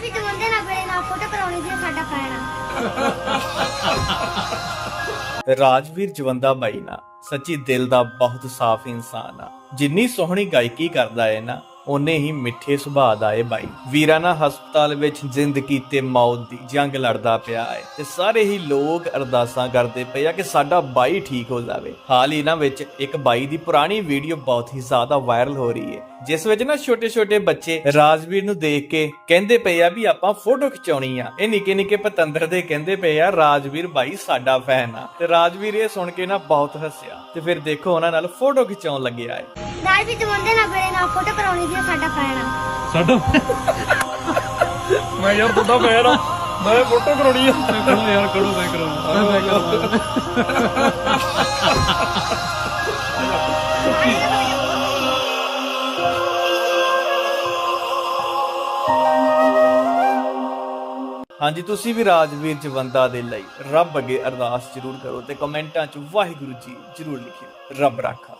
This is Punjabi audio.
ਵੀ ਜਵੰਦੇ ਨਾਲ ਵੇਲੇ ਨਾਲ ਫੋਟੋ ਕਰਾਉਣੀ ਸੀ, ਸਾਡਾ ਪੈਣਾ। ਰਾਜਵੀਰ ਜਵੰਦਾ ਬਾਈ ਨਾ, ਸੱਚੀ ਦਿਲ ਦਾ ਬਹੁਤ ਸਾਫ਼ ਇਨਸਾਨ ਆ। ਜਿੰਨੀ ਸੋਹਣੀ ਗਾਇਕੀ ਕਰਦਾ ਏ ਨਾ ਓਨੇ ਹੀ ਮਿੱਠੇ ਸੁਭਾਅ ਦਾ ਏ ਬਾਈ। ਵੀਰਾ ਹਸਪਤਾਲ ਵਿੱਚ ਜ਼ਿੰਦਗੀ ਤੇ ਮੌਤ ਦੀ, ਜੰਗ ਲੜਦਾ ਪਿਆ ਹੈ ਤੇ ਸਾਰੇ ਹੀ ਲੋਕ ਅਰਦਾਸਾਂ ਕਰਦੇ ਪਏ ਆ ਕਿ ਸਾਡਾ ਬਾਈ ਠੀਕ ਹੋ ਜਾਵੇ। ਹਾਲ ਹੀ ਨਾ ਵਿੱਚ ਇੱਕ ਬਾਈ ਦੀ ਪੁਰਾਣੀ ਵੀਡੀਓ ਬਹੁਤ ਹੀ ਜ਼ਿਆਦਾ ਵਾਇਰਲ ਹੋ ਰਹੀ ਹੈ ਜਿਸ ਵਿੱਚ ਨਾ ਛੋਟੇ-ਛੋਟੇ ਬੱਚੇ ਰਾਜਵੀਰ ਨੂੰ ਦੇਖ ਕੇ ਕਹਿੰਦੇ ਪਏ ਆ ਵੀ ਆਪਾਂ ਫੋਟੋ ਖਿਚਾਉਣੀ ਆ। ਇਹ ਨਿੱਕੇ ਨਿੱਕੇ ਪਤੰਦਰ ਦੇ ਕਹਿੰਦੇ ਪਏ ਆ, ਰਾਜਵੀਰ ਬਾਈ ਸਾਡਾ ਫੈਨ ਆ। ਤੇ ਰਾਜਵੀਰ ਇਹ ਸੁਣ ਕੇ ਨਾ ਬਹੁਤ ਹੱਸਿਆ। ਤੇ ਫਿਰ ਦੇਖੋ ਉਹਨਾਂ ਨਾਲ ਫੋਟੋ ਖਿਚਾਉਣ ਲੱਗਿਆ ਏ। ਰਾਜ ਵੀ ਜਵੰਦੇ ਨਾਲ ਵੇਲੇ ਨਾਲ ਫੋਟੋ ਕਰਾਉਣੀ ਸੀ ਸਾਡਾ ਪੈਣਾ ਸਾਡਾ? ਮੈਂ ਯਾਰ ਤੁਹਾਡਾ ਫੈਨ ਆ। ਮੈਂ ਫੋਟੋ ਕਰਾਉਣੀ ਆ। ਕਰੋ ਯਾਰ ਕਰੋ ਮੈਂ ਕਰਾਉਂ ਮੈਂ ਕਰਾਉਂ ਹਾਂਜੀ ਤੁਸੀਂ ਵੀ ਰਾਜਵੀਰ ਜਵੰਦਾ ਦੇ ਲਈ ਰੱਬ ਅੱਗੇ ਅਰਦਾਸ ਜ਼ਰੂਰ ਕਰੋ ਤੇ ਕਮੈਂਟਾਂ 'ਚ ਵਾਹਿਗੁਰੂ ਜੀ ਜ਼ਰੂਰ ਲਿਖਿਓ। ਰੱਬ ਰਾਖਾ।